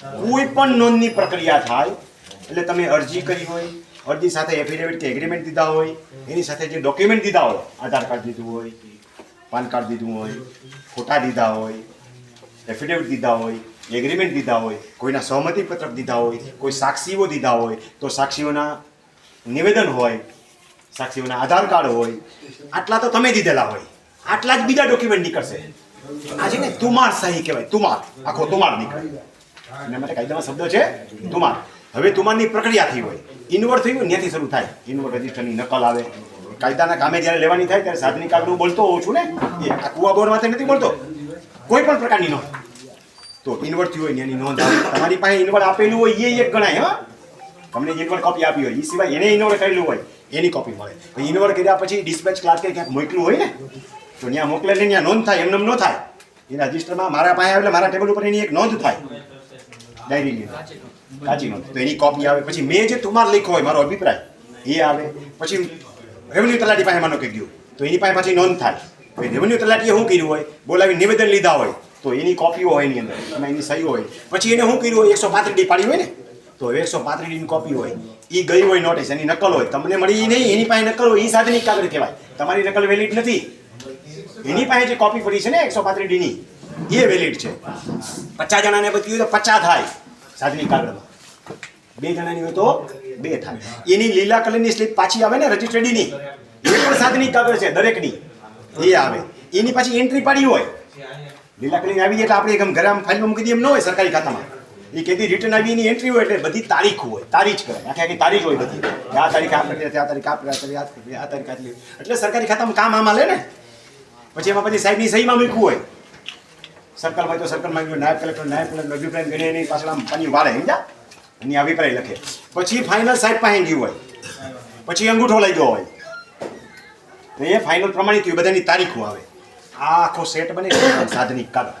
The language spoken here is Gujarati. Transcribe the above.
કોઈ પણ નોંધની પ્રક્રિયા થાય, એટલે તમે અરજી કરી હોય, અરજી સાથે એફિડેવિટ કે એગ્રીમેન્ટ દીધા હોય, એની સાથે જે ડોક્યુમેન્ટ દીધા હોય, આધાર કાર્ડ દીધું હોય, પાન કાર્ડ દીધું હોય, ફોટા દીધા હોય એફિડેવિટ દીધા હોય એગ્રીમેન્ટ દીધા હોય, કોઈના સહમતિ પત્રક દીધા હોય, કોઈ સાક્ષીઓ દીધા હોય, તો સાક્ષીઓના નિવેદન હોય, સાક્ષીઓના આધાર કાર્ડ હોય, આટલા તો તમે દીધેલા હોય, આટલા જ બીજા ડોક્યુમેન્ટ નીકળશે. આજે ને તુમાર સહી કહેવાય તુમાર આખો તુમાર નીકળે. એના માટે કાયદામાં શબ્દ છે, તુમાર. હવે તુમારની પ્રક્રિયા થઈ હોય. ઇન્વર્ટ થયું ત્યાંથી શરૂ થાય. ઇન્વર્ટ રજિસ્ટરની નકલ આવે. કાયદાના કામે જ્યારે લેવાની થાય, ત્યારે સાધની કાગળ બોલતો હોઉં છું ને? એ આ કુવા બોર માથે નથી બોલતો. કોઈ પણ પ્રકારની નોંધ. તો ઇન્વર્ટ થયું હોય એની નોંધ આવે. તમારી પાસે ઇન્વર્ટ આપેલું હોય એ એક ગણાય, હા. તમને ઇન્વર્ટ કોપી આપી હોય એ સિવાય એને ઇન્વર્ટ કરેલું હોય, એની કોપી મળે. ઇન્વર્ટ કર્યા પછી ડિસ્પેચ ક્લાર્કે ક્યાંક મોકલું હોય ને? તો ત્યાં મોકલેલી ત્યાં નોંધ થાય એમને એમ ન થાય. એના રજિસ્ટરમાં મારા પાસે આવે એટલે મારા ટેબલ ઉપર એની એક નોંધ થાય. ડાયરીની સાચી કાચી નોંધ તો એની કોપી આવે. પછી મેં જે તુમાર લખ્યો હોય, મારો અભિપ્રાય, એ આવે. પછી રેવન્યુ તલાટી પાસે માનો કહી ગયું તો એની પાસે પાછી નોંધ થાય. પછી રેવન્યુ તલાટીએ શું કર્યું હોય? બોલાવી નિવેદન લીધા હોય. તો એની કોપીઓ હોય એની અંદર. એમાં એની સહી હોય. પછી એને શું કર્યું હોય? એકસો પાંત્રીસ ડી પાડી હોય ને? તો એકસો પાંત્રીસ ડીની કોપી હોય. એ ગઈ હોય નોટિસ એની નકલ હોય. તમને મળી નહીં. એની પાસે નકલ હોય. એ સાધનિક કાગળ કહેવાય. તમારી નકલ વેલિડ નથી. એની પાસે જે કોપી પડી છે ને, એકસો પાંત્રીસ ડીની એ વેલિડ છે. પચાસ જણાને બધી તો પચાસ થાય. સાધની કાગળમાં બે જણાની હોય તો બે થાય. એની લીલા કલરની સ્લીપ પાછી આવે ને રજિસ્ટર્ડીની એ પણ સાધની કાગળ છે દરેકની. એ આવે. એની પાછી એન્ટ્રી પાડી હોય. લીલા કલરની આવી એટલે આપણે એકમ ઘરે ફાઇલમાં મૂકી દઈએ એમ ન હોય સરકારી ખાતામાં. એ કેદી રિટર્ન આવી એની એન્ટ્રી હોય એટલે બધી તારીખ હોય. તારીખ કરે આખી આખી તારીખ હોય બધી. આ તારીખ આ આ તારીખ આ પ્રક્રિયા, આ તારીખ આટલી એટલે સરકારી ખાતામાં કામ આમાં લે ને. પછી એમાં પછી સાહેબની સહીમાં મૂકવું હોય. સર્કલ હોય તો સર્કલમાં ગયું, નાયબ કલેક્ટર નાયબ કલેક્ટર અભિપ્રાય ગણી એની પાછળ આમ પાણી વાળે સમજા એની અભિપ્રાય લખે. પછી ફાઇનલ સાહેબ પાસે ગયું હોય. પછી અંગૂઠો લઈ ગયો હોય. તો એ ફાઇનલ પ્રમાણિત થયું, બધાની તારીખો આવે. આ આખો સેટ બને સાધનિક કાગળ.